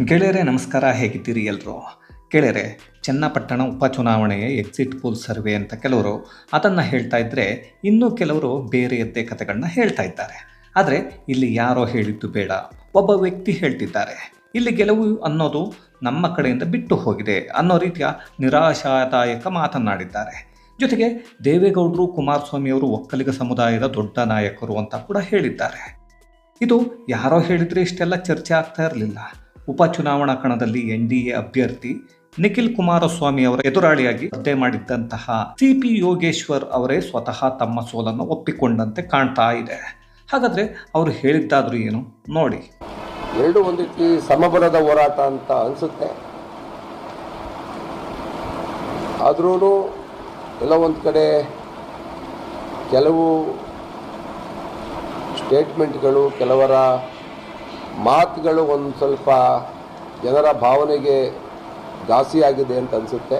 ಗೆಳೆಯರೆ, ನಮಸ್ಕಾರ. ಹೇಗಿದ್ದೀರಿ ಎಲ್ಲರೂ? ಗೆಳೆಯರೆ, ಚನ್ನಪಟ್ಟಣ ಉಪಚುನಾವಣೆಯ ಎಕ್ಸಿಟ್ ಪೋಲ್ ಸರ್ವೆ ಅಂತ ಕೆಲವರು ಅದನ್ನು ಹೇಳ್ತಾ ಇದ್ದರೆ ಇನ್ನೂ ಕೆಲವರು ಬೇರೆಯದ್ದೇ ಕಥೆಗಳನ್ನ ಹೇಳ್ತಾ ಇದ್ದಾರೆ. ಆದರೆ ಇಲ್ಲಿ ಯಾರೋ ಹೇಳಿದ್ದು ಬೇಡ. ಒಬ್ಬ ವ್ಯಕ್ತಿ ಹೇಳ್ತಿದ್ದಾರೆ. ಇಲ್ಲಿ ಗೆಲುವು ಅನ್ನೋದು ನಮ್ಮ ಕಡೆಯಿಂದ ಬಿಟ್ಟು ಹೋಗಿದೆ ಅನ್ನೋ ರೀತಿಯ ನಿರಾಶಾದಾಯಕ ಮಾತನಾಡಿದ್ದಾರೆ ಜೊತೆಗೆ ದೇವೇಗೌಡರು ಕುಮಾರಸ್ವಾಮಿಯವರು ಒಕ್ಕಲಿಗ ಸಮುದಾಯದ ದೊಡ್ಡ ನಾಯಕರು ಅಂತ ಕೂಡ ಹೇಳಿದ್ದಾರೆ. ಇದು ಯಾರೋ ಹೇಳಿದರೆ ಇಷ್ಟೆಲ್ಲ ಚರ್ಚೆ ಆಗ್ತಾ ಇರಲಿಲ್ಲ. ಉಪಚುನಾವಣಾ ಕಣದಲ್ಲಿ ಎನ್ ಡಿ ಎ ಅಭ್ಯರ್ಥಿ ನಿಖಿಲ್ ಕುಮಾರಸ್ವಾಮಿ ಅವರ ಎದುರಾಳಿಯಾಗಿ ಸ್ಪರ್ಧೆ ಮಾಡಿದ್ದಂತಹ ಸಿ ಪಿ ಯೋಗೇಶ್ವರ್ ಅವರೇ ಸ್ವತಃ ತಮ್ಮ ಸೋಲನ್ನು ಒಪ್ಪಿಕೊಂಡಂತೆ ಕಾಣ್ತಾ ಇದೆ. ಹಾಗಾದ್ರೆ ಅವರು ಹೇಳಿದ್ದಾದ್ರೂ ಏನು? ನೋಡಿ. ಎರಡು ಒಂದು ಸಮಬಲದ ಹೋರಾಟ ಅಂತ ಅನಿಸುತ್ತೆ. ಆದ್ರೂ ಒಂದು ಕಡೆ ಕೆಲವು ಸ್ಟೇಟ್ಮೆಂಟ್ಗಳು ಕೆಲವರ ಮಾತುಗಳು ಒಂದು ಸ್ವಲ್ಪ ಜನರ ಭಾವನೆಗೆ ಘಾಸಿಯಾಗಿದೆ ಅಂತ ಅನಿಸುತ್ತೆ.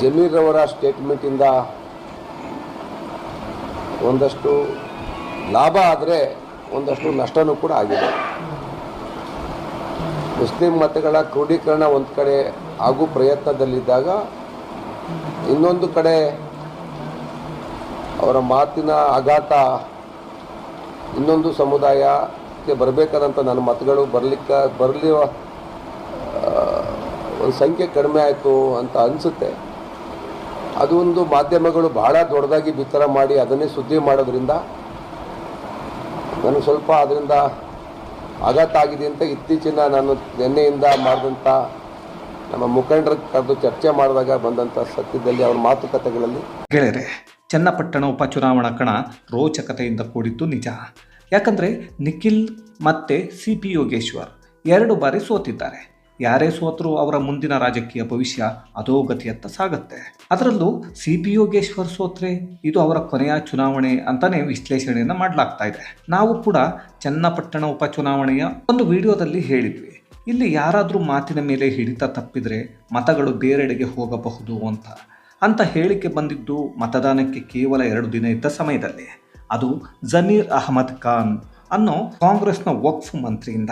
ಜಮೀರ್ ಅವರ ಸ್ಟೇಟ್ಮೆಂಟಿಂದ ಒಂದಷ್ಟು ಲಾಭ ಆದರೆ ಒಂದಷ್ಟು ನಷ್ಟನೂ ಕೂಡ ಆಗಿದೆ. ಮುಸ್ಲಿಂ ಮತಗಳ ಕ್ರೋಢೀಕರಣ ಒಂದು ಕಡೆ ಆಗು ಪ್ರಯತ್ನದಲ್ಲಿದ್ದಾಗ ಇನ್ನೊಂದು ಕಡೆ ಅವರ ಮಾತಿನ ಆಘಾತ ಇನ್ನೊಂದು ಸಮುದಾಯಕ್ಕೆ ಬರಬೇಕಾದಂಥ ನನ್ನ ಮತಗಳು ಬರಲಿಕ್ಕೆ ಬರಲಿ ಒಂದು ಸಂಖ್ಯೆ ಕಡಿಮೆ ಆಯಿತು ಅಂತ ಅನಿಸುತ್ತೆ. ಅದು ಒಂದು ಮಾಧ್ಯಮಗಳು ಬಹಳ ದೊಡ್ಡದಾಗಿ ಬಿತ್ತರ ಮಾಡಿ ಅದನ್ನೇ ಸುದ್ದಿ ಮಾಡೋದ್ರಿಂದ ನನಗೆ ಸ್ವಲ್ಪ ಅದರಿಂದ ಆಘಾತ ಆಗಿದೆ ಅಂತ ಇತ್ತೀಚಿನ ನಾನು ನಿನ್ನೆಯಿಂದ ಮಾಡಿದಂಥ ನಮ್ಮ ಮುಖಂಡರ ಕರೆದು ಚರ್ಚೆ ಮಾಡಿದಾಗ ಬಂದಂಥ ಸತ್ಯದಲ್ಲಿ ಅವ್ರ ಮಾತುಕತೆಗಳಲ್ಲಿ. ಗೆಳೆಯರೆ ಚನ್ನಪಟ್ಟಣ ಉಪಚುನಾವಣಾ ಕಣ ರೋಚಕತೆಯಿಂದ ಕೂಡಿದ್ದು ನಿಜ. ಯಾಕಂದರೆ ನಿಖಿಲ್ ಮತ್ತು ಸಿ ಪಿ ಯೋಗೇಶ್ವರ್ ಎರಡು ಬಾರಿ ಸೋತಿದ್ದಾರೆ. ಯಾರೇ ಸೋತರೂ ಅವರ ಮುಂದಿನ ರಾಜಕೀಯ ಭವಿಷ್ಯ ಅಧೋಗತಿಯತ್ತ ಸಾಗುತ್ತೆ. ಅದರಲ್ಲೂ ಸಿ ಪಿ ಯೋಗೇಶ್ವರ್ ಸೋತ್ರೆ ಇದು ಅವರ ಕೊನೆಯ ಚುನಾವಣೆ ಅಂತಲೇ ವಿಶ್ಲೇಷಣೆಯನ್ನು ಮಾಡಲಾಗ್ತಾ ಇದೆ. ನಾವು ಕೂಡ ಚನ್ನಪಟ್ಟಣ ಉಪಚುನಾವಣೆಯ ಒಂದು ವಿಡಿಯೋದಲ್ಲಿ ಹೇಳಿದ್ವಿ. ಇಲ್ಲಿ ಯಾರಾದರೂ ಮಾತಿನ ಮೇಲೆ ಹಿಡಿತ ತಪ್ಪಿದರೆ ಮತಗಳು ಬೇರೆಡೆಗೆ ಹೋಗಬಹುದು ಅಂತ. ಅಂತ ಹೇಳಿಕೆ ಬಂದಿದ್ದು ಮತದಾನಕ್ಕೆ ಕೇವಲ ಎರಡು ದಿನ ಇದ್ದ ಸಮಯದಲ್ಲಿ. ಅದು ಜಮೀರ್ ಅಹಮದ್ ಖಾನ್ ಅನ್ನೋ ಕಾಂಗ್ರೆಸ್ನ ವಕ್ಫ್ ಮಂತ್ರಿಯಿಂದ.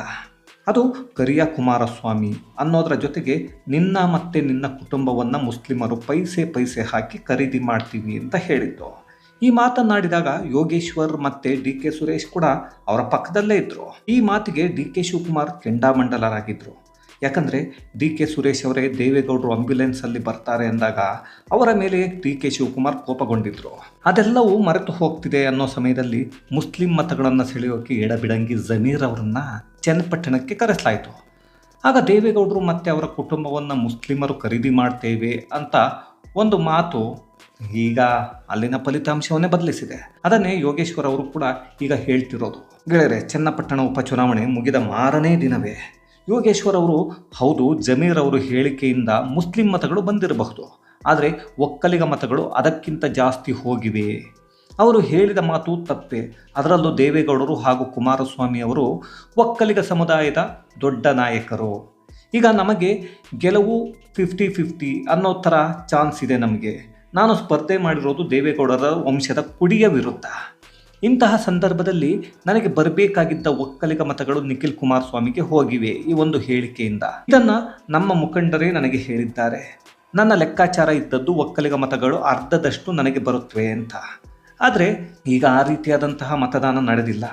ಅದು ಕರಿಯ ಕುಮಾರಸ್ವಾಮಿ ಅನ್ನೋದರ ಜೊತೆಗೆ ನಿನ್ನ ಮತ್ತೆ ನಿನ್ನ ಕುಟುಂಬವನ್ನು ಮುಸ್ಲಿಮರು ಪೈಸೆ ಪೈಸೆ ಹಾಕಿ ಖರೀದಿ ಮಾಡ್ತೀವಿ ಅಂತ ಹೇಳಿದ್ದು. ಈ ಮಾತನಾಡಿದಾಗ ಯೋಗೇಶ್ವರ್ ಮತ್ತೆ ಡಿ ಕೆ ಸುರೇಶ್ ಕೂಡ ಅವರ ಪಕ್ಕದಲ್ಲೇ ಇದ್ದರು ಈ ಮಾತಿಗೆ ಡಿ ಕೆ ಶಿವಕುಮಾರ್ ಕೆಂಡಾಮಂಡಲರಾಗಿದ್ರು. ಯಾಕಂದರೆ ಡಿ ಕೆ ಸುರೇಶ್ ಅವರೇ ದೇವೇಗೌಡರು ಆಂಬ್ಯುಲೆನ್ಸಲ್ಲಿ ಬರ್ತಾರೆ ಅಂದಾಗ ಅವರ ಮೇಲೆ ಡಿ ಕೆ ಶಿವಕುಮಾರ್ ಕೋಪಗೊಂಡಿದ್ದರು ಅದೆಲ್ಲವೂ ಮರೆತು ಹೋಗ್ತಿದೆ ಅನ್ನೋ ಸಮಯದಲ್ಲಿ ಮುಸ್ಲಿಂ ಮತಗಳನ್ನು ಸೆಳೆಯೋಕೆ ಎಡಬಿಡಂಗಿ ಜಮೀರ್ ಅವರನ್ನು ಚನ್ನಪಟ್ಟಣಕ್ಕೆ ಕರೆಸಲಾಯಿತು. ಆಗ ದೇವೇಗೌಡರು ಮತ್ತು ಅವರ ಕುಟುಂಬವನ್ನು ಮುಸ್ಲಿಮರು ಖರೀದಿ ಮಾಡ್ತೇವೆ ಅಂತ ಒಂದು ಮಾತು ಈಗ ಅಲ್ಲಿನ ಫಲಿತಾಂಶವನ್ನೇ ಬದಲಿಸಿದೆ. ಅದನ್ನೇ ಯೋಗೇಶ್ವರ್ ಅವರು ಕೂಡ ಈಗ ಹೇಳ್ತಿರೋದು. ಗೆಳೆಯರೆ, ಚನ್ನಪಟ್ಟಣ ಉಪಚುನಾವಣೆ ಮುಗಿದ ಮಾರನೇ ದಿನವೇ. ಯೋಗೇಶ್ವರ್ ಅವರು, ಹೌದು, ಜಮೀರ್ ಅವರು ಹೇಳಿಕೆಯಿಂದ ಮುಸ್ಲಿಂ ಮತಗಳು ಬಂದಿರಬಹುದು, ಆದರೆ ಒಕ್ಕಲಿಗ ಮತಗಳು ಅದಕ್ಕಿಂತ ಜಾಸ್ತಿ ಹೋಗಿವೆ. ಅವರು ಹೇಳಿದ ಮಾತು ತಪ್ಪೆ. ಅದರಲ್ಲೂ ದೇವೇಗೌಡರು ಹಾಗೂ ಕುಮಾರಸ್ವಾಮಿ ಅವರು ಒಕ್ಕಲಿಗ ಸಮುದಾಯದ ದೊಡ್ಡ ನಾಯಕರು. ಈಗ ನಮಗೆ ಗೆಲುವು ಫಿಫ್ಟಿ ಫಿಫ್ಟಿ ಅನ್ನೋ ಥರ ಚಾನ್ಸ್ ಇದೆ ನಮಗೆ. ನಾನು ಸ್ಪರ್ಧೆ ಮಾಡಿರೋದು ದೇವೇಗೌಡರ ವಂಶದ ಕುಡಿಯ ವಿರುದ್ಧ. ಇಂತಹ ಸಂದರ್ಭದಲ್ಲಿ ನನಗೆ ಬರಬೇಕಾಗಿದ್ದ ಒಕ್ಕಲಿಗ ಮತಗಳು ನಿಖಿಲ್ ಕುಮಾರಸ್ವಾಮಿಗೆ ಹೋಗಿವೆ ಈ ಒಂದು ಹೇಳಿಕೆಯಿಂದ. ಇದನ್ನು ನಮ್ಮ ಮುಖಂಡರೇ ನನಗೆ ಹೇಳಿದ್ದಾರೆ. ನನ್ನ ಲೆಕ್ಕಾಚಾರ ಇದ್ದದ್ದು ಒಕ್ಕಲಿಗ ಮತಗಳು ಅರ್ಧದಷ್ಟು ನನಗೆ ಬರುತ್ತವೆ ಅಂತ. ಆದರೆ ಈಗ ಆ ರೀತಿಯಾದಂತಹ ಮತದಾನ ನಡೆದಿಲ್ಲ.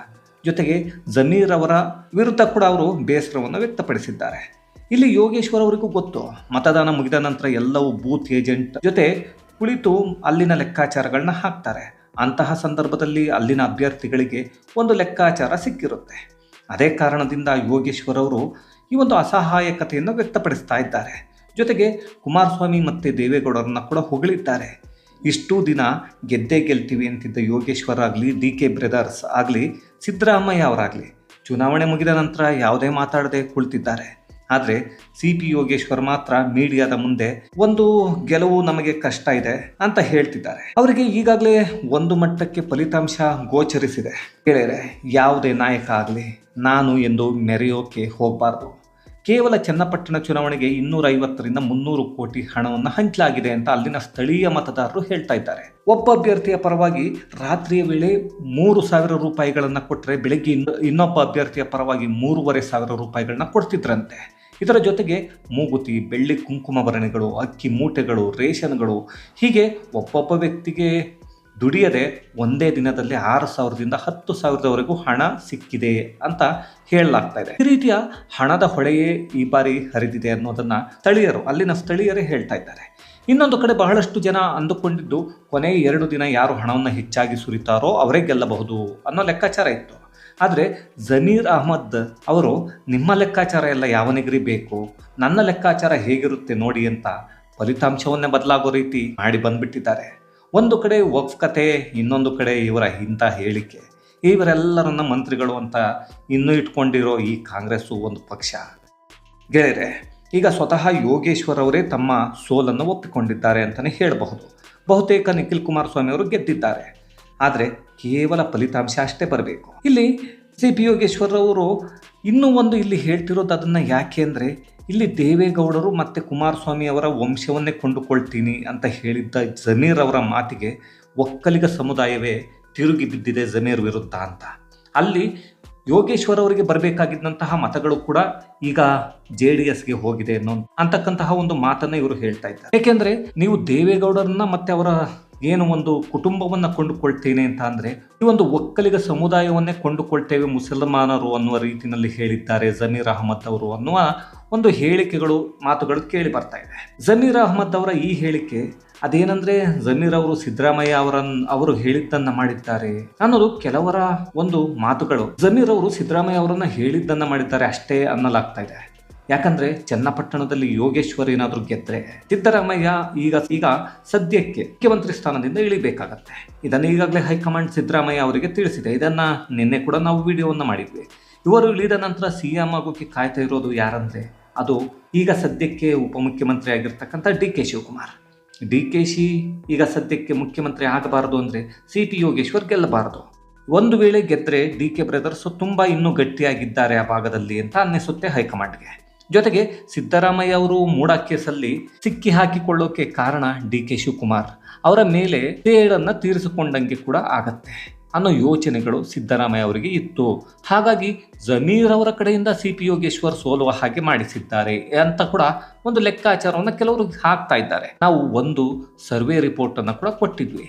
ಜೊತೆಗೆ ಜಮೀರ್ ಅವರ ವಿರುದ್ಧ ಕೂಡ ಅವರು ಬೇಸರವನ್ನು ವ್ಯಕ್ತಪಡಿಸಿದ್ದಾರೆ. ಇಲ್ಲಿ ಯೋಗೇಶ್ವರ್ ಅವರಿಗೂ ಗೊತ್ತು, ಮತದಾನ ಮುಗಿದ ನಂತರ ಎಲ್ಲವೂ ಬೂತ್ ಏಜೆಂಟ್ ಜೊತೆ ಕುಳಿತು ಅಲ್ಲಿನ ಲೆಕ್ಕಾಚಾರಗಳನ್ನ ಹಾಕ್ತಾರೆ. ಅಂತಹ ಸಂದರ್ಭದಲ್ಲಿ ಅಲ್ಲಿನ ಅಭ್ಯರ್ಥಿಗಳಿಗೆ ಒಂದು ಲೆಕ್ಕಾಚಾರ ಸಿಕ್ಕಿರುತ್ತೆ. ಅದೇ ಕಾರಣದಿಂದ ಯೋಗೇಶ್ವರ್ ಅವರು ಈ ಒಂದು ಅಸಹಾಯಕತೆಯನ್ನು ವ್ಯಕ್ತಪಡಿಸ್ತಾ ಇದ್ದಾರೆ. ಜೊತೆಗೆ ಕುಮಾರಸ್ವಾಮಿ ಮತ್ತು ದೇವೇಗೌಡರನ್ನ ಕೂಡ ಹೊಗಳಿದ್ದಾರೆ. ಇಷ್ಟು ದಿನ ಗೆದ್ದೇ ಗೆಲ್ತೀವಿ ಅಂತಿದ್ದ ಯೋಗೇಶ್ವರ್ ಆಗಲಿ, ಡಿ ಕೆ ಬ್ರದರ್ಸ್ ಆಗಲಿ, ಸಿದ್ದರಾಮಯ್ಯ ಅವರಾಗಲಿ, ಚುನಾವಣೆ ಮುಗಿದ ನಂತರ ಯಾವುದೇ ಮಾತಾಡದೆ ಕುಳಿತಿದ್ದಾರೆ. ಆದರೆ ಸಿ ಪಿ ಯೋಗೇಶ್ವರ್ ಮಾತ್ರ ಮೀಡಿಯಾದ ಮುಂದೆ ಒಂದು ಗೆಲುವು ನಮಗೆ ಕಷ್ಟ ಇದೆ ಅಂತ ಹೇಳ್ತಿದ್ದಾರೆ. ಅವರಿಗೆ ಈಗಾಗಲೇ ಒಂದು ಮಟ್ಟಕ್ಕೆ ಫಲಿತಾಂಶ ಗೋಚರಿಸಿದೆ. ಗೆಳೆಯರೆ, ಯಾವುದೇ ನಾಯಕ ಆಗಲಿ, ನಾನು ಎಂದು ಮೆರೆಯೋಕೆ ಹೋಗಬಾರ್ದು. ಕೇವಲ ಚನ್ನಪಟ್ಟಣ ಚುನಾವಣೆಗೆ ಇನ್ನೂರ ಐವತ್ತರಿಂದ ಮುನ್ನೂರು ಕೋಟಿ ಹಣವನ್ನು ಹಂಚಲಾಗಿದೆ ಅಂತ ಅಲ್ಲಿನ ಸ್ಥಳೀಯ ಮತದಾರರು ಹೇಳ್ತಾ ಇದ್ದಾರೆ. ಒಬ್ಬ ಅಭ್ಯರ್ಥಿಯ ಪರವಾಗಿ ರಾತ್ರಿಯ ವೇಳೆ ಮೂರು ಸಾವಿರ ರೂಪಾಯಿಗಳನ್ನು ಕೊಟ್ಟರೆ ಬೆಳಗ್ಗೆ ಇನ್ನು, ಇನ್ನೊಬ್ಬ ಅಭ್ಯರ್ಥಿಯ ಪರವಾಗಿ ಮೂರುವರೆ ಸಾವಿರ ರೂಪಾಯಿಗಳನ್ನ ಕೊಡ್ತಿದ್ರಂತೆ. ಇದರ ಜೊತೆಗೆ ಮೂಗುತಿ, ಬೆಳ್ಳಿ ಕುಂಕುಮಭರಣಿಗಳು ಅಕ್ಕಿ ಮೂಟೆಗಳು, ರೇಷನ್ಗಳು, ಹೀಗೆ ಒಬ್ಬೊಬ್ಬ ವ್ಯಕ್ತಿಗೆ ದುಡಿಯದೆ ಒಂದೇ ದಿನದಲ್ಲಿ ಆರು ಸಾವಿರದಿಂದ ಹತ್ತು ಸಾವಿರದವರೆಗೂ ಹಣ ಸಿಕ್ಕಿದೆ ಅಂತ ಹೇಳಲಾಗ್ತಾ ಇದೆ. ಈ ರೀತಿಯ ಹಣದ ಹೊಳೆಯೇ ಈ ಬಾರಿ ಹರಿದಿದೆ ಅನ್ನೋದನ್ನು ಸ್ಥಳೀಯರು, ಅಲ್ಲಿನ ಸ್ಥಳೀಯರೇ ಹೇಳ್ತಾ ಇದ್ದಾರೆ. ಇನ್ನೊಂದು ಕಡೆ ಬಹಳಷ್ಟು ಜನ ಅಂದುಕೊಂಡಿದ್ದು, ಕೊನೆ ಎರಡು ದಿನ ಯಾರು ಹಣವನ್ನು ಹೆಚ್ಚಾಗಿ ಸುರಿತಾರೋ ಅವರೇ ಗೆಲ್ಲಬಹುದು ಅನ್ನೋ ಲೆಕ್ಕಾಚಾರ ಇತ್ತು. ಆದರೆ ಜಮೀರ್ ಅಹಮದ್ ಅವರು, ನಿಮ್ಮ ಲೆಕ್ಕಾಚಾರ ಎಲ್ಲ ಯಾವನಿಗ್ರಿ ಬೇಕು? ನನ್ನ ಲೆಕ್ಕಾಚಾರ ಹೇಗಿರುತ್ತೆ ನೋಡಿ ಅಂತ ಫಲಿತಾಂಶವನ್ನೇ ಬದಲಾಗೋ ರೀತಿ ಮಾಡಿ ಬಂದ್ಬಿಟ್ಟಿದ್ದಾರೆ. ಒಂದು ಕಡೆ ವಕ್ಫ್ ಕತೆ, ಇನ್ನೊಂದು ಕಡೆ ಇವರ ಇಂಥ ಹೇಳಿಕೆ. ಇವರೆಲ್ಲರನ್ನ ಮಂತ್ರಿಗಳು ಅಂತ ಇನ್ನೂ ಇಟ್ಕೊಂಡಿರೋ ಈ ಕಾಂಗ್ರೆಸ್ಸು ಒಂದು ಪಕ್ಷ. ಗೆಳೆಯರೆ, ಈಗ ಸ್ವತಃ ಯೋಗೇಶ್ವರ್ ಅವರೇ ತಮ್ಮ ಸೋಲನ್ನು ಒಪ್ಪಿಕೊಂಡಿದ್ದಾರೆ ಅಂತಲೇ ಹೇಳಬಹುದು. ಬಹುತೇಕ ನಿಖಿಲ್ ಕುಮಾರಸ್ವಾಮಿ ಅವರು ಗೆದ್ದಿದ್ದಾರೆ. ಆದರೆ ಕೇವಲ ಫಲಿತಾಂಶ ಅಷ್ಟೇ ಬರಬೇಕು. ಇಲ್ಲಿ ಸಿ ಪಿ ಯೋಗೇಶ್ವರ್ ಅವರು ಇನ್ನೂ ಒಂದು ಇಲ್ಲಿ ಹೇಳ್ತಿರೋದು ಅದನ್ನು ಯಾಕೆ ಅಂದರೆ ಇಲ್ಲಿ ದೇವೇಗೌಡರು ಮತ್ತು ಕುಮಾರಸ್ವಾಮಿ ಅವರ ವಂಶವನ್ನೇ ಕೊಂಡುಕೊಳ್ತೀನಿ ಅಂತ ಹೇಳಿದ್ದ ಜಮೀರ್ ಅವರ ಮಾತಿಗೆ ಒಕ್ಕಲಿಗ ಸಮುದಾಯವೇ ತಿರುಗಿ ಬಿದ್ದಿದೆ ಜಮೀರ್ ವಿರುದ್ಧ ಅಂತ. ಅಲ್ಲಿ ಯೋಗೇಶ್ವರ್ ಅವರಿಗೆ ಬರಬೇಕಾಗಿದ್ದಂತಹ ಮತಗಳು ಕೂಡ ಈಗ ಜೆ ಡಿ ಎಸ್ಗೆ ಹೋಗಿದೆ ಅನ್ನೋ ಅಂತಕ್ಕಂತಹ ಒಂದು ಮಾತನ್ನು ಇವರು ಹೇಳ್ತಾ ಇದ್ದಾರೆ. ಏಕೆಂದರೆ ನೀವು ದೇವೇಗೌಡರನ್ನ ಮತ್ತೆ ಅವರ ಏನು ಒಂದು ಕುಟುಂಬವನ್ನ ಕೊಂಡುಕೊಳ್ತೇನೆ ಅಂತ ಅಂದರೆ ಈ ಒಂದು ಒಕ್ಕಲಿಗ ಸಮುದಾಯವನ್ನೇ ಕೊಂಡುಕೊಳ್ತೇವೆ ಮುಸಲ್ಮಾನರು ಅನ್ನುವ ರೀತಿಯಲ್ಲಿ ಹೇಳಿದ್ದಾರೆ ಜಮೀರ್ ಅಹಮದ್ ಅವರು ಅನ್ನುವ ಒಂದು ಹೇಳಿಕೆಗಳು, ಮಾತುಗಳು ಕೇಳಿ ಬರ್ತಾ ಇದೆ. ಜಮೀರ್ ಅಹಮದ್ ಅವರ ಈ ಹೇಳಿಕೆ, ಅದೇನಂದ್ರೆ ಜಮೀರ್ ಅವರು ಸಿದ್ದರಾಮಯ್ಯ ಅವರನ್ನು ಅವರು ಹೇಳಿದ್ದನ್ನ ಮಾಡಿದ್ದಾರೆ. ಅನ್ನೋದು ಕೆಲವರ ಒಂದು ಮಾತುಗಳು. ಜಮೀರ್ ಅವರು ಸಿದ್ದರಾಮಯ್ಯ ಅವರನ್ನ ಹೇಳಿದ್ದನ್ನ ಮಾಡಿದ್ದಾರೆ ಅಷ್ಟೇ ಅನ್ನಲಾಗ್ತಾ ಇದೆ. ಯಾಕಂದ್ರೆ ಚನ್ನಪಟ್ಟಣದಲ್ಲಿ ಯೋಗೇಶ್ವರ್ ಏನಾದರೂ ಗೆದ್ರೆ, ಸಿದ್ದರಾಮಯ್ಯ ಈಗ ಈಗ ಸದ್ಯಕ್ಕೆ ಮುಖ್ಯಮಂತ್ರಿ ಸ್ಥಾನದಿಂದ ಇಳಿಬೇಕಾಗತ್ತೆ. ಇದನ್ನು ಈಗಾಗಲೇ ಹೈಕಮಾಂಡ್ ಸಿದ್ದರಾಮಯ್ಯ ಅವರಿಗೆ ತಿಳಿಸಿದೆ. ಇದನ್ನ ನಿನ್ನೆ ಕೂಡ ನಾವು ವಿಡಿಯೋವನ್ನು ಮಾಡಿದ್ವಿ. ಇವರು ಇಳಿದ ನಂತರ ಸಿ ಎಂ ಆಗೋಕೆ ಕಾಯ್ತಾ ಇರೋದು ಯಾರಂದ್ರೆ ಅದು ಈಗ ಸದ್ಯಕ್ಕೆ ಉಪಮುಖ್ಯಮಂತ್ರಿ ಆಗಿರ್ತಕ್ಕಂಥ D K Shivakumar. D K she ಈಗ ಸದ್ಯಕ್ಕೆ ಮುಖ್ಯಮಂತ್ರಿ ಆಗಬಾರದು ಅಂದರೆ ಸಿ ಟಿ ಯೋಗೇಶ್ವರ್ ಗೆಲ್ಲಬಾರದು. ಒಂದು ವೇಳೆ ಗೆದ್ದರೆ ಡಿ ಕೆ ಬ್ರದರ್ಸ್ ತುಂಬ ಇನ್ನೂ ಗಟ್ಟಿಯಾಗಿದ್ದಾರೆ ಆ ಭಾಗದಲ್ಲಿ ಅಂತ ಅನ್ನಿಸುತ್ತೆ ಹೈಕಮಾಂಡ್ಗೆ. ಜೊತೆಗೆ ಸಿದ್ದರಾಮಯ್ಯ ಅವರು ಮೂಡ ಕೇಸಲ್ಲಿ ಸಿಕ್ಕಿ ಹಾಕಿಕೊಳ್ಳೋಕೆ ಕಾರಣ ಡಿ ಕೆ ಶಿವಕುಮಾರ್. ಅವರ ಮೇಲೆ ಸೇಡನ್ನು ತೀರಿಸಿಕೊಂಡಂಗೆ ಕೂಡ ಆಗತ್ತೆ. ಅನ್ನೋ ಯೋಚನೆಗಳು ಸಿದ್ದರಾಮಯ್ಯ ಅವರಿಗೆ ಇತ್ತು. ಹಾಗಾಗಿ ಜಮೀರ್ ಅವರ ಕಡೆಯಿಂದ ಸಿ ಪಿ ಯೋಗೇಶ್ವರ್ ಸೋಲುವ ಹಾಗೆ ಮಾಡಿಸಿದ್ದಾರೆ ಅಂತ ಕೂಡ ಒಂದು ಲೆಕ್ಕಾಚಾರವನ್ನು ಕೆಲವರು ಹಾಕ್ತಾ ಇದ್ದಾರೆ. ನಾವು ಒಂದು ಸರ್ವೆ ರಿಪೋರ್ಟ್ ಅನ್ನು ಕೂಡ ಕೊಟ್ಟಿದ್ವಿ.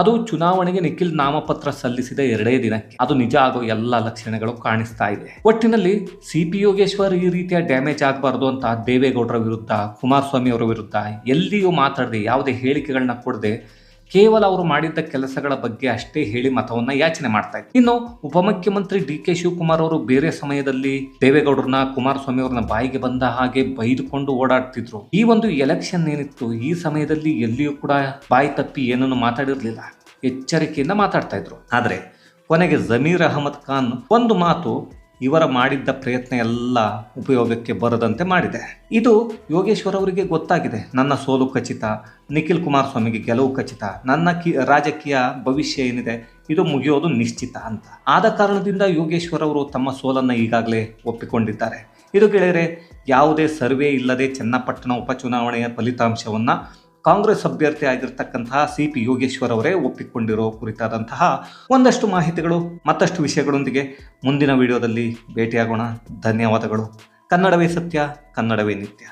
ಅದು ಚುನಾವಣೆಗೆ ನಿಖಿಲ್ ನಾಮಪತ್ರ ಸಲ್ಲಿಸಿದ ಎರಡೇ ದಿನಕ್ಕೆ. ಅದು ನಿಜ ಆಗೋ ಎಲ್ಲ ಲಕ್ಷಣಗಳು ಕಾಣಿಸ್ತಾ ಇದೆ. ಒಟ್ಟಿನಲ್ಲಿ ಸಿ ಪಿ ಯೋಗೇಶ್ವರ್ ಈ ರೀತಿಯ ಡ್ಯಾಮೇಜ್ ಆಗಬಾರ್ದು ಅಂತ ದೇವೇಗೌಡರ ವಿರುದ್ಧ, ಕುಮಾರಸ್ವಾಮಿ ಅವರ ವಿರುದ್ಧ ಎಲ್ಲಿಯೂ ಮಾತಾಡದೆ ಯಾವುದೇ ಹೇಳಿಕೆಗಳನ್ನ ಕೊಡದೆ ಕೇವಲ ಅವರು ಮಾಡಿದ್ದ ಕೆಲಸಗಳ ಬಗ್ಗೆ ಅಷ್ಟೇ ಹೇಳಿ ಮತವನ್ನ ಯಾಚನೆ ಮಾಡ್ತಾ ಇದ್ದಾರೆ ಇನ್ನು ಉಪಮುಖ್ಯಮಂತ್ರಿ ಡಿ ಕೆ ಶಿವಕುಮಾರ್ ಅವರು ಬೇರೆ ಸಮಯದಲ್ಲಿ ದೇವೇಗೌಡರನ್ನ, ಕುಮಾರಸ್ವಾಮಿ ಅವ್ರನ್ನ ಬಾಯಿಗೆ ಬಂದ ಹಾಗೆ ಬೈದುಕೊಂಡು ಓಡಾಡ್ತಿದ್ರು. ಈ ಒಂದು ಎಲೆಕ್ಷನ್ ಏನಿತ್ತು, ಈ ಸಮಯದಲ್ಲಿ ಎಲ್ಲಿಯೂ ಕೂಡ ಬಾಯಿ ತಪ್ಪಿ ಏನನ್ನು ಮಾತಾಡಿರ್ಲಿಲ್ಲ. ಎಚ್ಚರಿಕೆಯಿಂದ ಮಾತಾಡ್ತಾ ಇದ್ರು. ಆದ್ರೆ ಕೊನೆಗೆ ಜಮೀರ್ ಅಹಮದ್ ಖಾನ್ ಒಂದು ಮಾತು ಇವರ ಮಾಡಿದ್ದ ಪ್ರಯತ್ನ ಎಲ್ಲ ಉಪಯೋಗಕ್ಕೆ ಬರದಂತೆ ಮಾಡಿದೆ. ಇದು ಯೋಗೇಶ್ವರ್ ಅವರಿಗೆ ಗೊತ್ತಾಗಿದೆ. ನನ್ನ ಸೋಲು ಖಚಿತ, ನಿಖಿಲ್ ಕುಮಾರಸ್ವಾಮಿಗೆ ಗೆಲುವು ಖಚಿತ, ನನ್ನ ಕಿ, ರಾಜಕೀಯ ಭವಿಷ್ಯ ಏನಿದೆ, ಇದು ಮುಗಿಯೋದು ನಿಶ್ಚಿತ ಅಂತ. ಆದ ಕಾರಣದಿಂದ ಯೋಗೇಶ್ವರ್ ಅವರು ತಮ್ಮ ಸೋಲನ್ನು ಈಗಾಗಲೇ ಒಪ್ಪಿಕೊಂಡಿದ್ದಾರೆ. ಇದು ಗೆಳೆಯರೆ, ಯಾವುದೇ ಸರ್ವೆ ಇಲ್ಲದೆ ಚನ್ನಪಟ್ಟಣ ಉಪಚುನಾವಣೆಯ ಫಲಿತಾಂಶವನ್ನು ಕಾಂಗ್ರೆಸ್ ಅಭ್ಯರ್ಥಿ ಆಗಿರ್ತಕ್ಕಂತಹ ಸಿ ಪಿ ಯೋಗೇಶ್ವರ್ ಅವರೇ ಒಪ್ಪಿಕೊಂಡಿರೋ ಕುರಿತಾದಂತಹ ಒಂದಷ್ಟು ಮಾಹಿತಿಗಳು, ಮತ್ತಷ್ಟು ವಿಷಯಗಳೊಂದಿಗೆ ಮುಂದಿನ ವಿಡಿಯೋದಲ್ಲಿ ಭೇಟಿಯಾಗೋಣ. ಧನ್ಯವಾದಗಳು. ಕನ್ನಡವೇ ಸತ್ಯ, ಕನ್ನಡವೇ ನಿತ್ಯ.